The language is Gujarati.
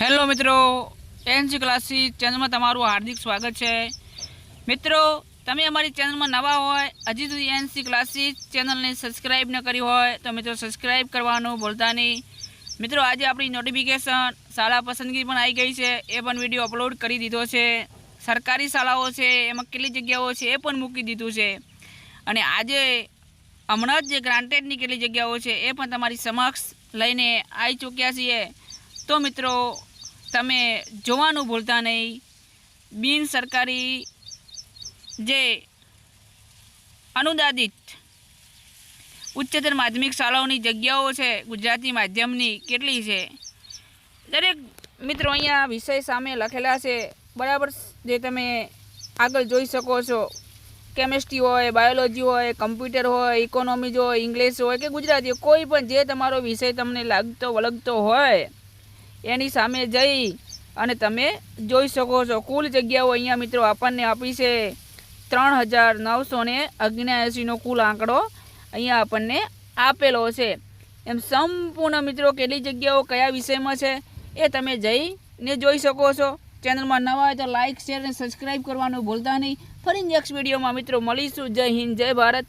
હેલો મિત્રો એનસી ક્લાસીસ ચેનલમાં તમારું હાર્દિક સ્વાગત છે. મિત્રો, તમે અમારી ચેનલમાં નવા હોય, હજી સુધી એનસી ક્લાસીસ ચેનલને સબસ્ક્રાઈબ ન કરી હોય, તો મિત્રો સબસ્ક્રાઈબ કરવાનું ભૂલતા નહીં. મિત્રો, આજે આપણી નોટિફિકેશન શાળા પસંદગી પણ આવી ગઈ છે. એ પણ વીડિયો અપલોડ કરી દીધો છે. સરકારી શાળાઓ છે, એમાં કેટલી જગ્યાઓ છે એ પણ મૂકી દીધું છે. અને આજે હમણાં જ જે ગ્રાન્ટેડની કેટલી જગ્યાઓ છે એ પણ તમારી સમક્ષ લઈને આવી ચૂક્યા છીએ. તો મિત્રો, તમે જોવાનું ભૂલતા નહીં. બિન સરકારી જે અનુદાનિત ઉચ્ચતર માધ્યમિક શાળાઓની જગ્યાઓ છે, ગુજરાતી માધ્યમની કેટલી છે? દરેક મિત્રો અહીંયા વિષય સામે લખેલા છે. બરાબર જે તમે આગળ જોઈ શકો છો. કેમેસ્ટ્રી હોય, બાયોલોજી હોય, કમ્પ્યુટર હોય, ઇકોનોમી હોય, ઇંગ્લિશ હોય કે ગુજરાતી કોઈ પણ જે તમારો વિષય તમને લાગતો વળગતો હોય એની સામે જઈ અને તમે જોઈ શકો છો. કુલ જગ્યાઓ અહીંયા મિત્રો આપણને આપી છે ત્રણ હજાર નવસો ને અગ્યાસીનો કુલ આંકડો અહીંયા આપણને આપેલો છે. એમ સંપૂર્ણ મિત્રો કેટલી જગ્યાઓ કયા વિષયમાં છે એ તમે જઈને જોઈ શકો છો. ચેનલમાં નવા હોય તો લાઇક શેર અને સબસ્ક્રાઈબ કરવાનું ભૂલતા નહીં. ફરી નેક્સ્ટ વિડીયોમાં મિત્રો મળીશું. જય હિન્દ, જય ભારત.